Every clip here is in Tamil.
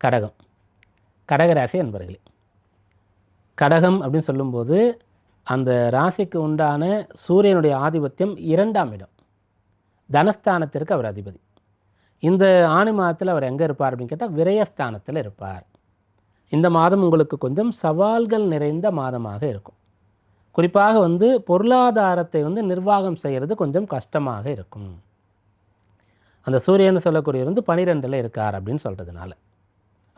கடகம். கடகராசி அன்பர்களே. கடகம் அப்படின்னு சொல்லும்போது அந்த ராசிக்கு உண்டான சூரியனுடைய ஆதிபத்தியம் இரண்டாம் இடம். தனஸ்தானத்திற்கு அவர் அதிபதி. இந்த ஆணி மாதத்தில் அவர் எங்கே இருப்பார் அப்படின்னு கேட்டால் விரயஸ்தானத்தில் இருப்பார். இந்த மாதம் உங்களுக்கு கொஞ்சம் சவால்கள் நிறைந்த மாதமாக இருக்கும். குறிப்பாக வந்து பொருளாதாரத்தை வந்து நிர்வாகம் செய்கிறது கொஞ்சம் கஷ்டமாக இருக்கும். அந்த சூரியன் சொல்லக்கூடியவர் வந்து பனிரெண்டில் இருக்கார் அப்படின்னு சொல்கிறதுனால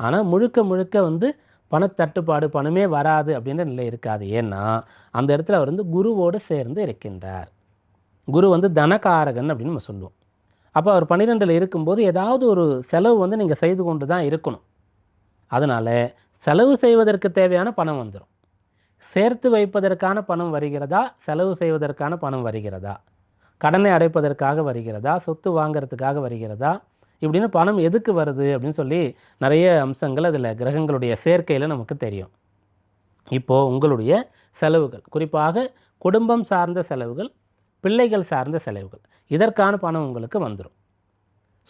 ஆனால் முழுக்க முழுக்க வந்து பணத்தட்டுப்பாடு பணமே வராது அப்படின்ற நிலை இருக்காது. ஏன்னா அந்த இடத்துல அவர் வந்து குருவோடு சேர்ந்து இருக்கின்றார். குரு வந்து தனகாரகன் அப்படின்னு நம்ம சொல்லுவோம். அப்போ அவர் பன்னிரெண்டில் இருக்கும்போது ஏதாவது ஒரு செலவு வந்து நீங்கள் செய்து கொண்டு தான் இருக்கணும். அதனால் செலவு செய்வதற்கு தேவையான பணம் வந்துடும் சேர்த்து வைப்பதற்கான பணம் வருகிறதா? செலவு செய்வதற்கான பணம் வருகிறதா? கடனை அடைப்பதற்காக வருகிறதா? சொத்து வாங்குறதுக்காக வருகிறதா? இப்படின்னு பணம் எதுக்கு வருது அப்படின்னு சொல்லி நிறைய அம்சங்கள் அதில் கிரகங்களுடைய சேர்க்கையில் நமக்கு தெரியும். இப்போது உங்களுடைய செலவுகள் குறிப்பாக குடும்பம் சார்ந்த செலவுகள் பிள்ளைகள் சார்ந்த செலவுகள் இதற்கான பணம் உங்களுக்கு வந்துடும்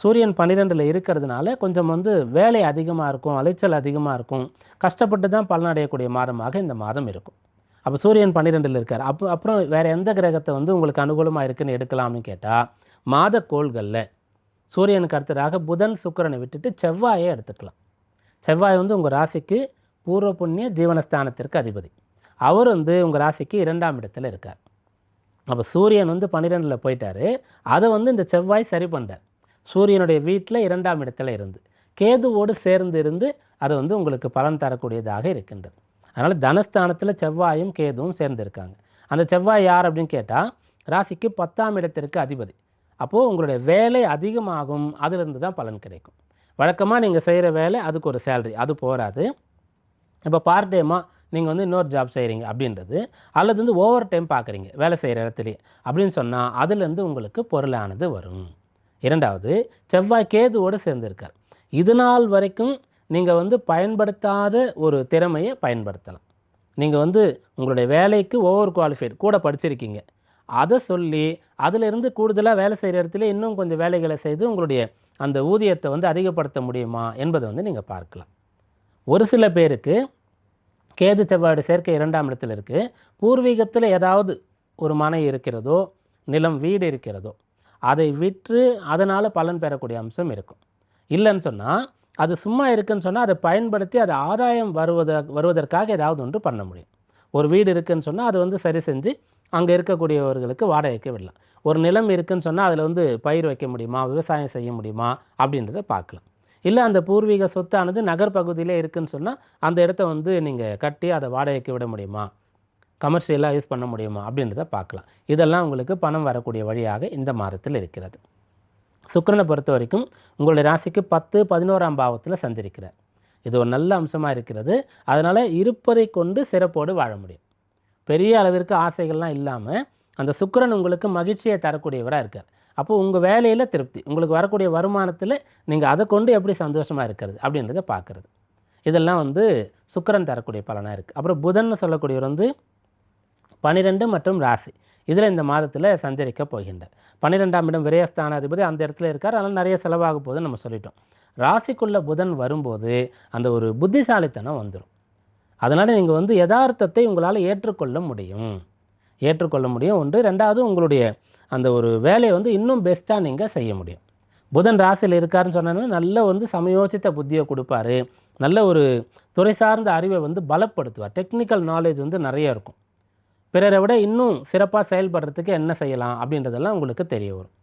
சூரியன் பன்னிரெண்டில் இருக்கிறதுனால கொஞ்சம் வந்து வேலை அதிகமாக இருக்கும் அலைச்சல் அதிகமாக இருக்கும் கஷ்டப்பட்டு தான் பலனடையக்கூடிய மாதமாக இந்த மாதம் இருக்கும். அப்போ சூரியன் பன்னிரெண்டில் இருக்கார். அப்போ அப்புறம் வேறு எந்த கிரகத்தை வந்து உங்களுக்கு அனுகூலமாக இருக்குன்னு எடுக்கலாம்னு கேட்டால் மாத கோள்களில் சூரியனுக்கு அடுத்ததாக புதன் சுக்கிரனை விட்டுட்டு செவ்வாயை எடுத்துக்கலாம். செவ்வாய் வந்து உங்கள் ராசிக்கு பூர்வ புண்ணிய ஜீவனஸ்தானத்திற்கு அதிபதி. அவர் வந்து உங்கள் ராசிக்கு இரண்டாம் இடத்துல இருக்கார். அப்போ சூரியன் வந்து பன்னிரெண்டில் போயிட்டார். அதை வந்து இந்த செவ்வாய் சரி பண்ணுறார் சூரியனுடைய வீட்டில் இரண்டாம் இடத்துல இருந்து கேதுவோடு சேர்ந்து இருந்து அது வந்து உங்களுக்கு பலன் தரக்கூடியதாக இருக்கின்றது. அதனால் தனஸ்தானத்தில் செவ்வாயும் கேதுவும் சேர்ந்து இருக்காங்க. அந்த செவ்வாய் யார் அப்படின்னு கேட்டால் ராசிக்கு பத்தாம் இடத்திற்கு அதிபதி. அப்போது உங்களுடைய வேலை அதிகமாகும். அதிலிருந்து தான் பலன் கிடைக்கும். வழக்கமாக நீங்கள் செய்கிற வேலை அதுக்கு ஒரு சேலரி அது போராது இப்போ பார்ட் டைமாக நீங்கள் வந்து இன்னொரு ஜாப் செய்கிறீங்க அப்படின்றது அல்லது வந்து ஓவர் டைம் பார்க்குறீங்க வேலை செய்கிற இடத்துலையே அப்படின்னு சொன்னால் அதுலேருந்து உங்களுக்கு பொருளானது வரும். இரண்டாவது செவ்வாய் கேதுவோடு சேர்ந்திருக்கார். இது நாள் வரைக்கும் நீங்கள் வந்து பயன்படுத்தாத ஒரு திறமையை பயன்படுத்தலாம். நீங்கள் வந்து உங்களுடைய வேலைக்கு ஓவர் குவாலிஃபைடு கூட படிச்சிருக்கீங்க. அதை சொல்லி அதிலிருந்து கூடுதலாக வேலை செய்கிற இடத்துல இன்னும் கொஞ்சம் வேலைகளை செய்து உங்களுடைய அந்த ஊதியத்தை வந்து அதிகப்படுத்த முடியுமா என்பதை வந்து நீங்கள் பார்க்கலாம். ஒரு சில பேருக்கு கேது செவ்வாடு சேர்க்கை இரண்டாம் இடத்துல இருக்குது பூர்வீகத்தில் ஏதாவது ஒரு மனை இருக்கிறதோ நிலம் வீடு இருக்கிறதோ அதை விற்று அதனால் பலன் பெறக்கூடிய அம்சம் இருக்கும். இல்லைன்னு சொன்னால் அது சும்மா இருக்குன்னு சொன்னால் அதை பயன்படுத்தி அது ஆதாயம் வருவத வருவதற்காக ஏதாவது ஒன்று பண்ண முடியும். ஒரு வீடு இருக்குதுன்னு சொன்னால் அது வந்து சரி செஞ்சு அங்கே இருக்கக்கூடியவர்களுக்கு வாடகைக்கு விடலாம். ஒரு நிலம் இருக்குன்னு சொன்னால் அதில் வந்து பயிர் வைக்க முடியுமா? விவசாயம் செய்ய முடியுமா? அப்படின்றத பார்க்கலாம். இல்லை அந்த பூர்வீக சொத்தானது நகர் பகுதியிலே சொன்னால் அந்த இடத்த வந்து நீங்கள் கட்டி அதை வாடகைக்கு விட முடியுமா? கமர்ஷியலாக யூஸ் பண்ண முடியுமா? அப்படின்றத பார்க்கலாம். இதெல்லாம் உங்களுக்கு பணம் வரக்கூடிய வழியாக இந்த மாதத்தில் இருக்கிறது. சுக்கிரனை பொறுத்த வரைக்கும் உங்களுடைய ராசிக்கு பத்து பதினோராம் பாவத்தில் சந்திருக்கிறார் இது ஒரு நல்ல அம்சமாக இருக்கிறது. அதனால் இருப்பதை கொண்டு சிறப்போடு வாழ முடியும். பெரிய அளவிற்கு ஆசைகள்லாம் இல்லாமல் அந்த சுக்கரன் உங்களுக்கு மகிழ்ச்சியை தரக்கூடியவராக இருக்கார். அப்போ உங்கள் வேலையில் திருப்தி. உங்களுக்கு வரக்கூடிய வருமானத்தில் நீங்கள் அதை கொண்டு எப்படி சந்தோஷமாக இருக்கிறது அப்படின்றத பார்க்குறது. இதெல்லாம் வந்து சுக்கிரன் தரக்கூடிய பலனாக இருக்குது அப்புறம் புதன்னு சொல்லக்கூடியவர் வந்து பனிரெண்டு மற்றும் ராசி. இதில் இந்த மாதத்தில் சஞ்சரிக்க போகின்றார். பன்னிரெண்டாம் இடம் விரயஸ்தானாதிபதி அந்த இடத்துல இருக்கார். அதனால் நிறைய செலவாக போகுதுன்னு நம்ம சொல்லிட்டோம். ராசிக்குள்ளே புதன் வரும்போது அந்த ஒரு புத்திசாலித்தனம் வந்துடும் அதனால் நீங்கள் வந்து யதார்த்தத்தை உங்களால் ஏற்றுக்கொள்ள முடியும். ஏற்றுக்கொள்ள முடியும். ஒன்று. ரெண்டாவது உங்களுடைய அந்த ஒரு வேலையை வந்து இன்னும் பெஸ்ட்டாக நீங்கள் செய்ய முடியும். புதன் ராசியில் இருக்காருன்னு சொன்னோன்னா நல்ல வந்து சமயோசித்த புத்தியை கொடுப்பாரு. நல்ல ஒரு துறை சார்ந்த அறிவை வந்து பலப்படுத்துவார். டெக்னிக்கல் நாலேஜ் வந்து நிறைய இருக்கும். பிறரை விட இன்னும் சிறப்பாக செயல்படுறதுக்கு என்ன செய்யலாம் அப்படின்றதெல்லாம் உங்களுக்கு தெரிய வரும்.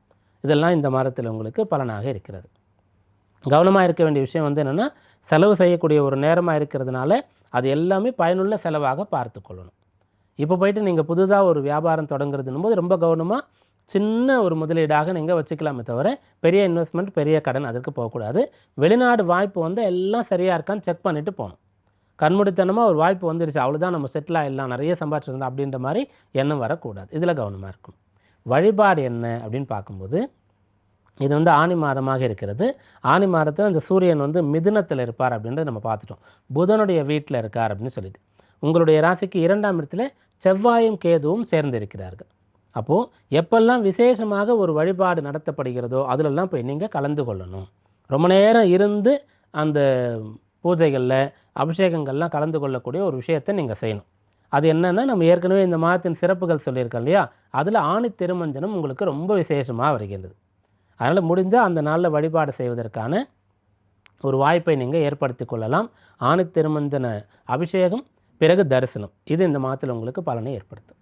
இதெல்லாம் இந்த மாதத்தில் உங்களுக்கு பலனாக இருக்கிறது. கவனமாக இருக்க வேண்டிய விஷயம் வந்து என்னென்னா செலவு செய்யக்கூடிய ஒரு நேரமாக இருக்கிறதுனால அது எல்லாமே பயனுள்ள செலவாக பார்த்து கொள்ளணும். இப்போ போயிட்டு நீங்கள் புதுதாக ஒரு வியாபாரம் தொடங்குறதுன்னும் போது ரொம்ப கவனமாக சின்ன ஒரு முதலீடாக நீங்கள் வச்சுக்கலாமே தவிர பெரிய இன்வெஸ்ட்மெண்ட் பெரிய கடன் அதற்கு போகக்கூடாது. வெளிநாடு வாய்ப்பு வந்து எல்லாம் சரியாக இருக்கான்னு செக் பண்ணிவிட்டு போகணும். கண்முடித்தனமாக ஒரு வாய்ப்பு வந்துருச்சு அவ்வளோதான் நம்ம செட்டில் ஆகிடலாம் நிறைய சம்பாதிச்சிருந்தோம் அப்படின்ற மாதிரி எண்ணம் வரக்கூடாது. இதில் கவனமாக இருக்கும் வழிபாடு என்ன அப்படின்னு பார்க்கும்போது இது வந்து ஆணி மாதமாக இருக்கிறது. ஆணி மாதத்தில் அந்த சூரியன் வந்து மிதுனத்தில் இருப்பார் அப்படின்றத நம்ம பார்த்துட்டோம். புதனுடைய வீட்டில் இருக்கார் அப்படின்னு சொல்லிட்டு. உங்களுடைய ராசிக்கு இரண்டாம் இடத்துல செவ்வாயும் கேதுவும் சேர்ந்திருக்கிறார்கள். அப்போது எப்பெல்லாம் விசேஷமாக ஒரு வழிபாடு நடத்தப்படுகிறதோ அதிலெல்லாம் போய் நீங்கள் கலந்து கொள்ளணும். ரொம்ப நேரம் இருந்து அந்த பூஜைகளில் அபிஷேகங்கள்லாம் கலந்து கொள்ளக்கூடிய ஒரு விஷயத்தை நீங்கள் செய்யணும். அது என்னென்னா நம்ம ஏற்கனவே இந்த மாதத்தின் சிறப்புகள் சொல்லியிருக்கோம் இல்லையா? அதில் ஆணி திருமஞ்சனம் உங்களுக்கு ரொம்ப விசேஷமாக வருகின்றது. அதனால் முடிஞ்சால் அந்த நாளில் வழிபாடு செய்வதற்கான ஒரு வாய்ப்பை நீங்கள் ஏற்படுத்தி கொள்ளலாம். ஆணி திருமஞ்சன அபிஷேகம் பிறகு தரிசனம். இது இந்த மாதத்தில் உங்களுக்கு பலனை ஏற்படுத்தும்.